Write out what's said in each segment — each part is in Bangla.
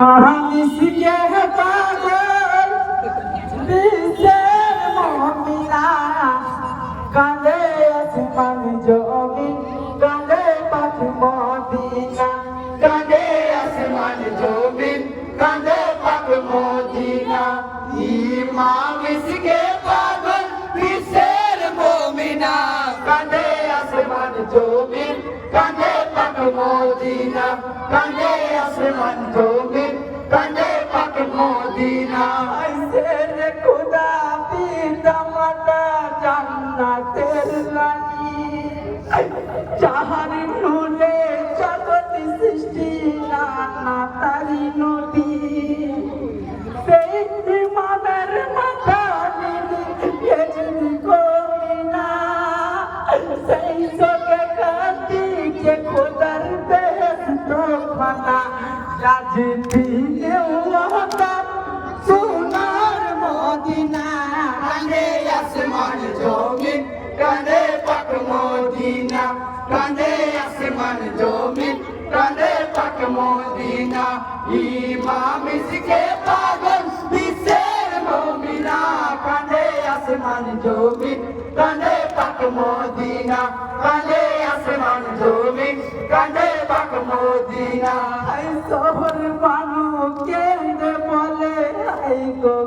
इसके पागल दिशेर मोमिना कांदे आसमान जोगिन कांदे पाख मोदीना कांदे आसमान जोगिन कांदे पाख मोदीना इमाम इसके মদিনা কাঁদে আসমান তুমি কাঁদে পাক মদিনা। আইসে রে খুদা পিতা মাতা জান্নাতের রানী। আসমান জমিন কানে পাক মদিনা কানে আসমান জমিন কানে পাক মদিনা। ইমাম ইসকে পাগল বিশের মমিনা কানে আসমান জমিন কানে পাক মদিনা কানে আসমান জমিন কানে পাক মদিনা। আই শহর মানু কেন্দ্রে বলে আই গো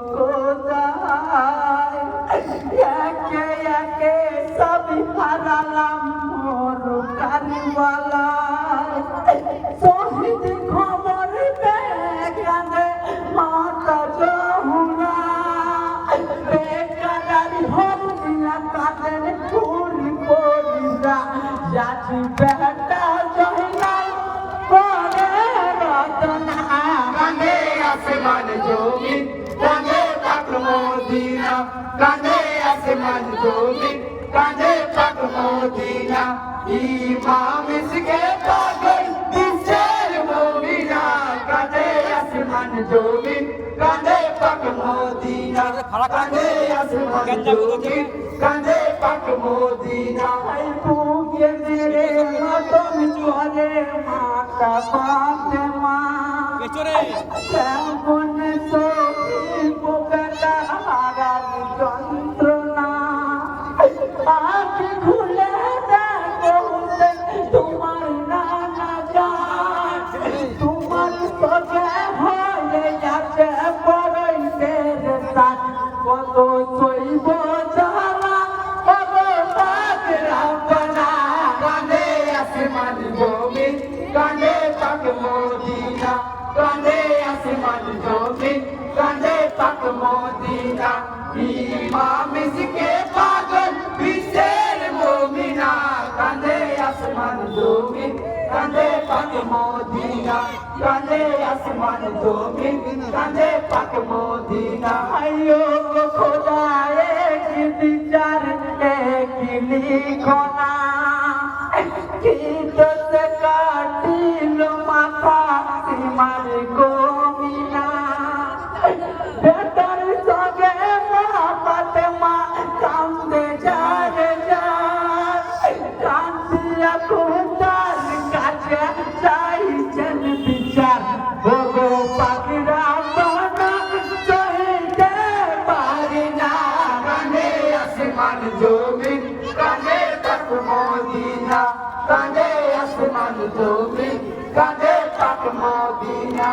যাচ্ছি বেটা জহিলাল পরে রতনা কানে আসমান জমিন কানে পাক মদিনা কানে আসমান জমিন কানে পাক মদিনা। ইমাম ইসকে পাগল দিশের মমিনা মদিনা। के मेरे माथों में चोरे माँ का बात माँ। गुण से मुकदा हमारा यंत्रणा आँख আসমান জমিন কানে পাক মদিনা কানে আসমান জমিন কানে পাক মদিনা। ইমাম ইসকে পাগল বিশের মমিনা কানে আসমান জমিন কানে পাক মদিনা কানে আসমান জমিন কানে পাক মদিনা। আয়ো খোদা এক বিচার এক লিখনা দোষ কাটিল মাথা সীমার গমিনা বেটার সঙ্গে মা ফাতেমা কান্দে যারে যার কান্দিয়া খুদার কাছে চাইছেন বিচার ভোগো পাখিরা বানা সহিতে পারি না কানে আসমান জমিন, কানে পাক মদিনা। জমিন কানে পাক মদিনা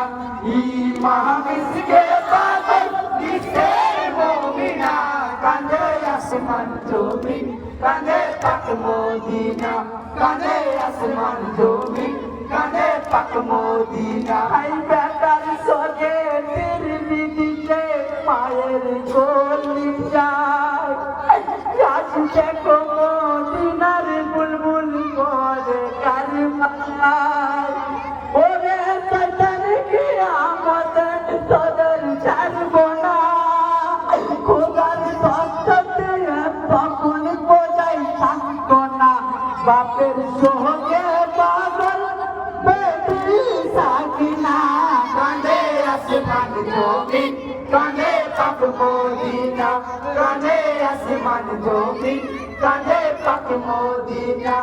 ইমাম ইসকে পাগল দিশের মমিনা কানে আসমান জমিন কানে পাক মদিনা কানে আসমান জমিন কানে পাক মদিনা। আই বেটার সগে তিরবি দিতে মায়ের গলি যায় কাছে দেখো বাপের সঙ্গে পাগল, বেটি সাকিনা কানে আসমান জমিন কানে পাক মদিনা কানে আসমান জমিন কানে পাক মদিনা।